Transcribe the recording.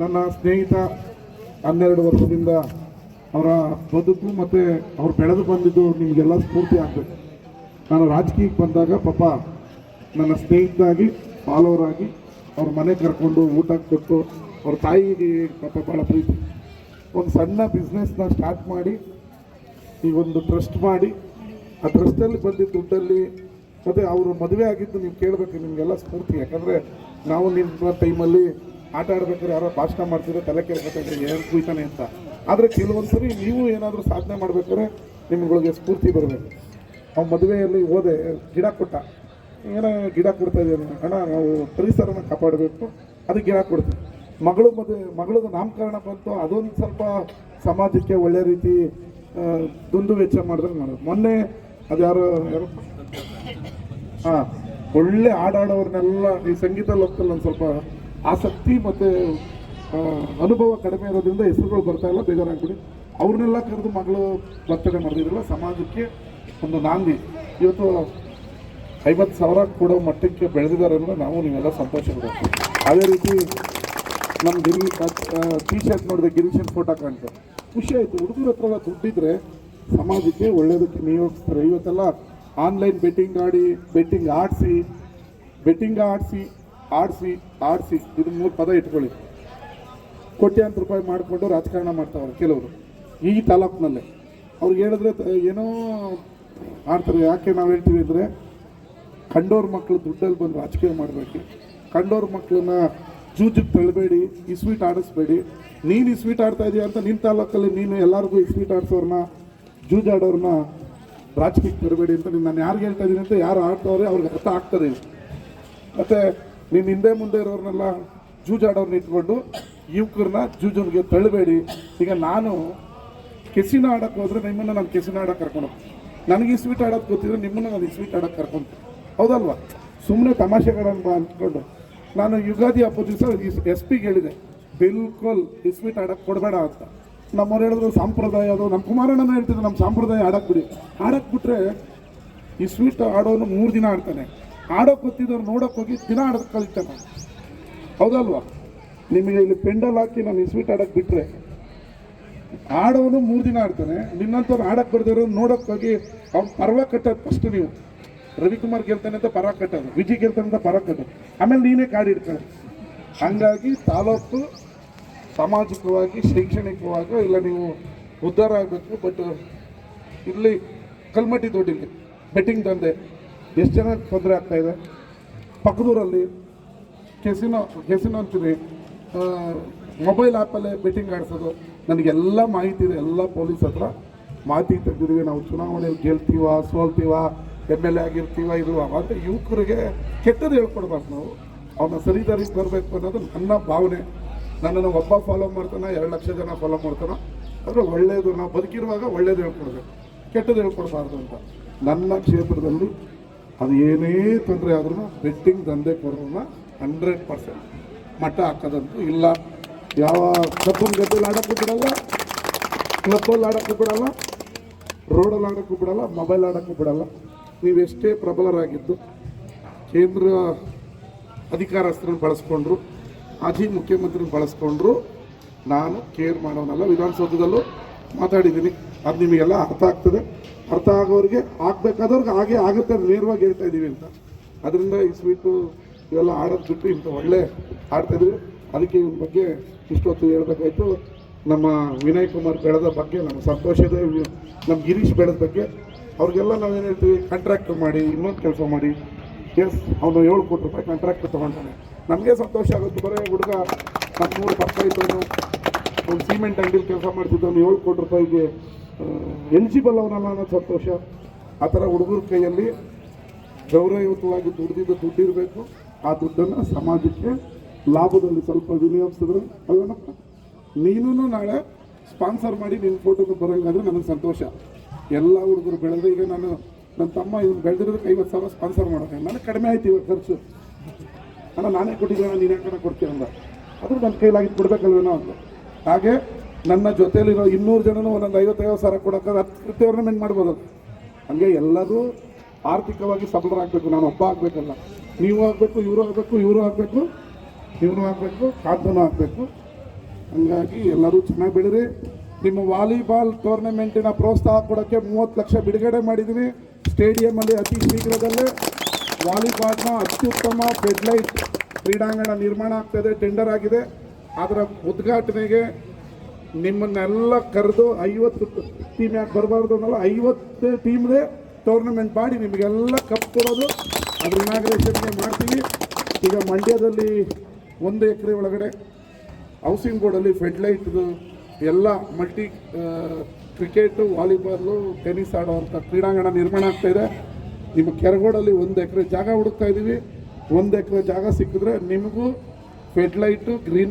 ನನ್ನ ಸ್ನೇಹಿತ ಹನ್ನೆರಡು ವರ್ಷದಿಂದ ಅವರ ಬದುಕು ಮತ್ತು ಅವ್ರು ಬೆಳೆದು ಬಂದಿದ್ದು ನಿಮಗೆಲ್ಲ ಸ್ಫೂರ್ತಿ ಆಗಬೇಕು. ನಾನು ರಾಜಕೀಯಕ್ಕೆ ಬಂದಾಗ ಪಾಪ ನನ್ನ ಸ್ನೇಹಿತನಾಗಿ ಫಾಲೋವರ್ ಆಗಿ ಅವ್ರ ಮನೆ ಕರ್ಕೊಂಡು ಊಟ ಕೊಟ್ಟು ಅವ್ರ ತಾಯಿಗೆ ಪಾಪ ಭಾಳ ಪ್ರೀತಿ. ಒಂದು ಸಣ್ಣ ಬಿಸ್ನೆಸ್ನ ಸ್ಟಾರ್ಟ್ ಮಾಡಿ, ಈ ಒಂದು ಟ್ರಸ್ಟ್ ಮಾಡಿ, ಆ ಟ್ರಸ್ಟಲ್ಲಿ ಬಂದಿದ್ದ ದುಡ್ಡಲ್ಲಿ ಮತ್ತು ಅವರು ಮದುವೆ ಆಗಿದ್ದು ನೀವು ಕೇಳಬೇಕು, ನಿಮಗೆಲ್ಲ ಸ್ಫೂರ್ತಿ. ಯಾಕಂದರೆ ನಾವು ನಿಮ್ಮ ಟೈಮಲ್ಲಿ ಆಟ ಆಡ್ಬೇಕಾದ್ರೆ ಯಾರೋ ಭಾಷಣ ಮಾಡ್ತಿದ್ರೆ ತಲೆ ಕೇಳ್ಬೇಕಾದ್ರೆ ಏನು ಕುಯ್ತಾನೆ ಅಂತ. ಆದರೆ ಕೆಲವೊಂದು ಸರಿ ನೀವು ಏನಾದರೂ ಸಾಧನೆ ಮಾಡ್ಬೇಕಾದ್ರೆ ನಿಮ್ಗಳಿಗೆ ಸ್ಫೂರ್ತಿ ಬರಬೇಕು. ಅವ್ನು ಮದುವೆಯಲ್ಲಿ ಹೋದೆ, ಗಿಡ ಕೊಟ್ಟ. ಏನೋ ಗಿಡ ಕೊಡ್ತಾ ಇದ್ದೀನಿ. ಅಣ್ಣ, ನಾವು ಪರಿಸರನ ಕಾಪಾಡಬೇಕು. ಅದಕ್ಕೆ ಗಿಡ ಕೊಡ್ತೀವಿ ಮಗಳು ಮದುವೆ ಮಗಳದು ನಾಮಕರಣ ಬಂತು, ಅದೊಂದು ಸ್ವಲ್ಪ ಸಮಾಜಕ್ಕೆ ಒಳ್ಳೆ ರೀತಿ ದುಂದು ವೆಚ್ಚ ಮಾಡಿದ್ರೆ ಮಾಡೋದು ಮೊನ್ನೆ ಅದು ಯಾರು ಯಾರು ಹಾಂ, ಒಳ್ಳೆ ಹಾಡಾಡೋರ್ನೆಲ್ಲ ಈ ಸಂಗೀತ ಲೋಕದಲ್ಲಿ ಒಂದು ಸ್ವಲ್ಪ ಆಸಕ್ತಿ ಮತ್ತು ಅನುಭವ ಕಡಿಮೆ ಇರೋದ್ರಿಂದ ಹೆಸರುಗಳು ಬರ್ತಾ ಇಲ್ಲ, ಬೇಜಾರಾಗ್ಬಿಡಿ. ಅವ್ರನ್ನೆಲ್ಲ ಕರೆದು ಮಗಳು ಬರ್ತಡೆ ಮಾಡಿದ್ರಲ್ಲ ಸಮಾಜಕ್ಕೆ ಒಂದು ನಾಂದಿ. ಇವತ್ತು ಐವತ್ತು ಸಾವಿರ ಕೊಡೋ ಮಟ್ಟಕ್ಕೆ ಬೆಳೆದಿದ್ದಾರೆ ಅಂದರೆ ನಾವು ನೀವೆಲ್ಲ ಸಂತೋಷ ಪಡ್ತೀವಿ ಅದೇ ರೀತಿ ನಮ್ಮ ಗಿರಿ ಟಿ ಶರ್ಟ್ ನೋಡಿದೆ ಗಿರೀಶನ್ ಫೋಟೋ ಕಾಣ್ತು ಖುಷಿ ಆಯಿತು. ಹುಡುಗರ ಹತ್ರ ದುಡ್ಡಿದ್ರೆ ಸಮಾಜಕ್ಕೆ ಒಳ್ಳೆಯದಕ್ಕೆ ನಿಯೋಗಿಸ್ತಾರೆ ಇವತ್ತೆಲ್ಲ ಆನ್ಲೈನ್ ಬೆಟ್ಟಿಂಗ್ ಆಡಿ ಬೆಟ್ಟಿಂಗ್ ಆಡಿಸಿ ಬೆಟ್ಟಿಂಗ್ ಆಡಿಸಿ ಆಡಿಸಿ ಆಡಿಸಿ ಇದು ಮೂರು ಪದ ಇಟ್ಕೊಳ್ಳಿ. ಕೋಟ್ಯಾಂತರ ರೂಪಾಯಿ ಮಾಡಿಕೊಂಡು ರಾಜಕಾರಣ ಮಾಡ್ತಾವ್ರೆ ಕೆಲವರು, ಈ ತಾಲೂಕಿನಲ್ಲೇ. ಅವ್ರಿಗೆ ಹೇಳಿದ್ರೆ ಏನೋ ಮಾಡ್ತಾರೆ. ಯಾಕೆ ನಾವು ಹೇಳ್ತೀವಿ ಅಂದರೆ, ಕಂಡೋರ್ ಮಕ್ಕಳು ದುಡ್ಡಲ್ಲಿ ಬಂದು ರಾಜಕೀಯ ಮಾಡಬೇಕು. ಕಂಡೋರ್ ಮಕ್ಕಳನ್ನ ಜೂಜಿಗೆ ತಳ್ಳಬೇಡಿ ಈ ಸ್ವೀಟ್ ಆಡಿಸ್ಬೇಡಿ. ನೀನು ಈ ಸ್ವೀಟ್ ಆಡ್ತಾ ಇದೀಯ ಅಂತ ನಿನ್ನ ತಾಲೂಕಲ್ಲಿ ನೀನು ಎಲ್ಲರಿಗೂ ಈ ಸ್ವೀಟ್ ಆಡಿಸೋರ್ನ, ಜೂಜಾಡೋರ್ನ ರಾಜಕೀಯಕ್ಕೆ ಬರಬೇಡಿ ಅಂತ ನೀನು ಯಾರಿಗೆ ಹೇಳ್ತಾ ಇದ್ದೀನಿ ಅಂತ ಯಾರು ಆಡ್ತಾವ್ರೆ ಅವ್ರಿಗೆ ಅರ್ಥ ಮತ್ತು ಮತ್ತೆ ನೀನು ಹಿಂದೆ ಮುಂದೆ ಇರೋರ್ನೆಲ್ಲ ಜೂಜಾಡೋರ್ನ ಇಟ್ಕೊಂಡು ಯುವಕರನ್ನ ಜೂಜನ್ಗೆ ತಳ್ಳಬೇಡಿ. ಈಗ ನಾನು ಕೆಸಿನ ಆಡಕ್ಕೆ ಹೋದ್ರೆ ನಿಮ್ಮನ್ನು ನಾನು ಕೆಸಿನ ಆಡಕ್ಕೆ ಕರ್ಕೊಂಡು. ನನಗೆ ಈ ಸ್ವೀಟ್ ಆಡೋದು ಗೊತ್ತಿದ್ರೆ ನಿಮ್ಮನ್ನು ನಾನು ಈ ಸ್ವೀಟ್ ಆಡಕ್ಕೆ ಕರ್ಕೊಂಡು ಹೌದಲ್ವಾ? ಸುಮ್ಮನೆ ತಮಾಷೆಗಳನ್ನು ಅಂದ್ಕೊಂಡು ನಾನು ಯುಗಾದಿ ಹಬ್ಬದ ದಿವಸ ಎಸ್ ಪಿಗೆ ಹೇಳಿದೆ, ಬಿಲ್ಕುಲ್ ಈ ಸ್ವೀಟ್ ಆಡಕ್ಕೆ ಕೊಡಬೇಡ ಅಂತ. ನಮ್ಮವ್ರು ಹೇಳಿದ್ರು, ಸಂಪ್ರದಾಯ ಅದು. ನಮ್ಮ ಕುಮಾರಣ್ಣನ ಹೇಳ್ತಿದ್ರು ನಮ್ಮ ಸಂಪ್ರದಾಯ ಆಡಕ್ಕೆ ಬಿಡಿ. ಆಡಕ್ಕೆ ಬಿಟ್ರೆ ಈ ಸ್ವೀಟ್ ಆಡೋನು ಮೂರು ದಿನ ಆಡ್ತಾನೆ. ಆಡೋಕೆ ಗೊತ್ತಿದ್ದವ್ರು ನೋಡೋಕೆ ಹೋಗಿ ದಿನ ಆಡೋದು ಕಲಿತಾನೆ ಹೌದಲ್ವಾ? ನಿಮಗೆ ಇಲ್ಲಿ ಪೆಂಡಲ್ ಹಾಕಿ ನಾನು ಈ ಸ್ವೀಟ್ ಆಡೋಕೆ ಬಿಟ್ಟರೆ ಆಡೋನು ಮೂರು ದಿನ ಆಡ್ತಾನೆ. ನಿನ್ನಂಥವ್ರು ಆಡಕ್ಕೆ ಬರ್ದಿರೋ ನೋಡೋಕೆ ಹೋಗಿ ಅವ್ನು ಪರ್ವ ಕಟ್ಟೋದು ಫಸ್ಟ್ ನೀವು. ರವಿಕುಮಾರ್ ಗೆಲ್ತಾನೆ ಅಂತ ಪರ ಕಟ್ಟೋದು. ವಿಜಯ್ ಗೆಲ್ತಾನೆ ಅಂತ ಪರ ಕಟ್ಟೋದು. ಆಮೇಲೆ ನೀನೇ ಕಾಡಿಡ್ತಾನೆ ಹಂಗಾಗಿ ತಾಲೂಕು ಸಾಮಾಜಿಕವಾಗಿ, ಶೈಕ್ಷಣಿಕವಾಗಿ ಇಲ್ಲ ನೀವು ಉದ್ಧಾರ ಆಗಬೇಕು ಬಟ್ ಇಲ್ಲಿ ಕಲ್ಮಟ್ಟಿ ದೊಡ್ಡಿಲ್ಲಿ ಬೆಟ್ಟಿಂಗ್ ದಂಧೆ. ಎಷ್ಟು ಜನ ತೊಂದರೆ ಆಗ್ತಾ ಇದೆ? ಪಕ್ಕದೂರಲ್ಲಿ ಕೆಸಿನೋ ಕೆಸಿನೋ ಅಂತೀವಿ ಮೊಬೈಲ್ ಆ್ಯಪಲ್ಲೇ ಬೆಟ್ಟಿಂಗ್ ಆಡಿಸೋದು. ನನಗೆಲ್ಲ ಮಾಹಿತಿ ಇದೆ, ಎಲ್ಲ ಪೊಲೀಸ್ ಹತ್ರ. ಮಾಹಿತಿ ತೆಗೆದಿದ್ದೀವಿ. ನಾವು ಚುನಾವಣೆಯಲ್ಲಿ ಗೆಲ್ತೀವ, ಸೋಲ್ತೀವ ಎಂ ಎಲ್ ಎ ಆಗಿರ್ತೀವ ಇರುವ ಮತ್ತು ಯುವಕರಿಗೆ ಕೆಟ್ಟದ್ದು ಹೇಳ್ಕೊಡ್ಬಾರ್ದು ನಾವು. ಅವನ್ನ ಸರಿದಾರಿಗೆ ಬರಬೇಕು ಅನ್ನೋದು ನನ್ನ ಭಾವನೆ. ನನ್ನನ್ನು ಒಬ್ಬ ಫಾಲೋ ಮಾಡ್ತಾನೆ, ಎರಡು ಲಕ್ಷ ಜನ ಫಾಲೋ ಮಾಡ್ತಾನೆ, ಆದರೆ ಒಳ್ಳೆಯದು ನಾವು ಬದುಕಿರುವಾಗ ಒಳ್ಳೇದು ಹೇಳ್ಕೊಡ್ಬೇಕು. ಕೆಟ್ಟದ್ದು ಹೇಳ್ಕೊಡ್ಬಾರ್ದು ಅಂತ. ನನ್ನ ಕ್ಷೇತ್ರದಲ್ಲಿ ಅದು ಏನೇ ತೊಂದರೆ ಆದ್ರೂ ಬೆಟ್ಟಿಂಗ್ ದಂಧೆ ಕೊಡೋಣ ಹಂಡ್ರೆಡ್ ಪರ್ಸೆಂಟ್ ಮಟ್ಟ ಹಾಕೋದಂತೂ ಇಲ್ಲ. ಯಾವ ಕಬ್ಬನ ಗದ್ದೆಲಿ ಆಡೋಕ್ಕೂ ಬಿಡಲ್ಲ ಕ್ಲಬ್ಬಲ್ಲಿ ಆಡೋಕ್ಕೂ ಬಿಡಲ್ಲ, ರೋಡಲ್ಲಿ ಆಡೋಕ್ಕೂ ಬಿಡಲ್ಲ, ಮೊಬೈಲ್ ಆಡೋಕ್ಕೂ ಬಿಡಲ್ಲ. ನೀವೆಷ್ಟೇ ಪ್ರಬಲರಾಗಿದ್ದು ಕೇಂದ್ರ ಅಧಿಕಾರಸ್ಥರನ್ನು ಬಳಸ್ಕೊಂಡ್ರು, ಮಾಜಿ ಮುಖ್ಯಮಂತ್ರಿನ ಬಳಸ್ಕೊಂಡ್ರು, ನಾನು ಕೇರ್ ಮಾಡೋನಲ್ಲ ವಿಧಾನಸೌಧದಲ್ಲೂ. ಮಾತಾಡಿದ್ದೀನಿ. ಅದು ನಿಮಗೆಲ್ಲ ಅರ್ಥ ಆಗ್ತದೆ. ಅರ್ಥ ಆಗೋರಿಗೆ ಆಗಬೇಕಾದವ್ರಿಗೆ ಹಾಗೆ ಆಗುತ್ತೆ ಅಂತ ನೇರವಾಗಿ ಹೇಳ್ತಾ ಇದ್ದೀವಿ ಅಂತ. ಅದರಿಂದ ಈ ಸ್ವೀಟು ಇವೆಲ್ಲ ಆಡೋದು ಬಿಟ್ಟು ಇಂಥ ಒಳ್ಳೆ ಆಡ್ತಾಯಿದ್ವಿ ಅದಕ್ಕೆ ಇವ್ರ ಬಗ್ಗೆ ಇಷ್ಟೊತ್ತು ಹೇಳ್ಬೇಕಾಯ್ತು. ನಮ್ಮ ವಿನಯ್ ಕುಮಾರ್ ಬೆಳೆದ ಬಗ್ಗೆ ನಮ್ಮ ಸಂತೋಷದ ನಮ್ಮ ಗಿರೀಶ್ ಬೆಳೆದ ಬಗ್ಗೆ. ಅವ್ರಿಗೆಲ್ಲ ನಾವೇನು ಹೇಳ್ತೀವಿ? ಕಾಂಟ್ರಾಕ್ಟ್ ಮಾಡಿ, ಇನ್ನೊಂದು ಕೆಲಸ ಮಾಡಿ. ಎಸ್ ಅವನು ಏಳು ಕೋಟಿ ರೂಪಾಯಿ ಕಾಂಟ್ರಾಕ್ಟ್ ತೊಗೊಂಡಾನೆ. ನಮಗೆ ಸಂತೋಷ ಆಗುತ್ತೆ. ಬರೋ ಹುಡುಗ ನಮ್ಮೂರು ಇದ್ದವನು ಒಂದು ಸಿಮೆಂಟ್ ಅಂಗಡಿಲಿ ಕೆಲಸ ಮಾಡ್ತಿದ್ದವನು ಏಳು ಕೋಟಿ ರೂಪಾಯಿಗೆ ಎಲಿಜಿಬಲ್ ಅವನಲ್ಲ ಅನ್ನೋ ಸಂತೋಷ. ಆ ಥರ ಹುಡುಗರ ಕೈಯಲ್ಲಿ ಗೌರವಯುತವಾಗಿ ದುಡ್ದಿದ್ದು ದುಡ್ಡಿರಬೇಕು. ಆ ದುಡ್ಡನ್ನು ಸಮಾಜಕ್ಕೆ ಲಾಭದಲ್ಲಿ ಸ್ವಲ್ಪ ವಿನಿಯೋಗಿಸಿದ್ರೆ ಅಲ್ಲನಪ್ಪ ನೀನು ನಾಳೆ ಸ್ಪಾನ್ಸರ್ ಮಾಡಿ ನಿನ್ನ ಫೋಟೋಗೆ ಬರೋಂಗಾದ್ರೆ ನನಗೆ ಸಂತೋಷ. ಎಲ್ಲ ಹುಡುಗರು ಬೆಳೆದ್ರೆ ಈಗ ನಾನು ನನ್ನ ತಮ್ಮ ಇವ್ನು ಬೆಳೆದಿರೋದಕ್ಕೆ ಐವತ್ತು ಸಾವಿರ ಸ್ಪಾನ್ಸರ್ ಮಾಡೋಕೆ. ನನಗೆ ಕಡಿಮೆ ಆಯ್ತು ಇವಾಗ ಖರ್ಚು. ಅಣ್ಣ, ನಾನೇ ಕೊಟ್ಟಿದ್ದೇನೆ ನೀನು ಯಾಕಣ್ಣ ಕೊಡ್ತೀನಿ ಅಂದ. ಅದು ನನ್ನ ಕೈಲಾಗಿ ಕೊಡ್ಬೇಕಲ್ವೇನೋ ಅಂತ ಹಾಗೆ ನನ್ನ ಜೊತೆಯಲ್ಲಿರೋ ಇನ್ನೂರು ಜನನು ಒಂದೊಂದು ಐವತ್ತೈವತ್ತು ಸಾವಿರ ಕೊಡೋಕೆ ಹತ್ತು ಟೂರ್ನಮೆಂಟ್ ಮಾಡ್ಬೋದು. ಹಂಗೆ ಎಲ್ಲರೂ ಆರ್ಥಿಕವಾಗಿ ಸಬಲರಾಗಬೇಕು. ನಾನು ಒಬ್ಬ ಆಗಬೇಕಲ್ಲ. ನೀವು ಆಗಬೇಕು, ಇವರು ಆಗಬೇಕು ಇವರು ಆಗಬೇಕು ಇವರು ಆಗಬೇಕು ಕಾಂತನೂ ಆಗಬೇಕು. ಹಂಗಾಗಿ ಎಲ್ಲರೂ ಚೆನ್ನಾಗಿ ಬೆಳೀರಿ. ನಿಮ್ಮ ವಾಲಿಬಾಲ್ ಟೂರ್ನಮೆಂಟಿನ ಪ್ರೋತ್ಸಾಹ ಕೊಡೋಕ್ಕೆ ಮೂವತ್ತು ಲಕ್ಷ ಬಿಡುಗಡೆ ಮಾಡಿದ್ದೀನಿ ಸ್ಟೇಡಿಯಮಲ್ಲಿ ಅತಿ ಶೀಘ್ರದಲ್ಲೇ ವಾಲಿಬಾಲ್ನ ಅತ್ಯುತ್ತಮ ಫೆಡ್ಲೈಟ್ ಕ್ರೀಡಾಂಗಣ ನಿರ್ಮಾಣ ಆಗ್ತದೆ ಟೆಂಡರ್ ಆಗಿದೆ. ಅದರ ಉದ್ಘಾಟನೆಗೆ ನಿಮ್ಮನ್ನೆಲ್ಲ ಕರೆದು ಐವತ್ತು ಟೀಮ್ ಯಾಕೆ ಬರಬಾರ್ದು ಅನ್ನೋಲ್ಲ, ಐವತ್ತು ಟೀಮ್ದೇ ಟೂರ್ನಮೆಂಟ್ ಮಾಡಿ ನಿಮಗೆಲ್ಲ ಕಪ್ ಕೊಡೋದು. ಅದ್ರ ಇನಾಗ್ರೇಷನ್ಗೆ ಮಾಡ್ತೀವಿ. ಈಗ ಮಂಡ್ಯದಲ್ಲಿ ಒಂದು ಎಕರೆ ಒಳಗಡೆ ಹೌಸಿಂಗ್ ಬೋರ್ಡಲ್ಲಿ ಫೆಡ್ಲೈಟ್ದು ಎಲ್ಲ ಮಲ್ಟಿ ಕ್ರಿಕೆಟು ವಾಲಿಬಾಲು ಟೆನಿಸ್ ಆಡೋವಂಥ ಕ್ರೀಡಾಂಗಣ ನಿರ್ಮಾಣ ಆಗ್ತಾ ಇದೆ. ನಿಮ್ಮ ಕೆರಗೋಡಲ್ಲಿ ಒಂದು ಎಕರೆ ಜಾಗ ಹುಡುಕ್ತಾ ಇದ್ದೀವಿ ಒಂದು ಎಕರೆ ಜಾಗ ಸಿಕ್ಕಿದ್ರೆ ನಿಮಗೂ ಫೆಡ್ಲೈಟು ಗ್ರೀನ್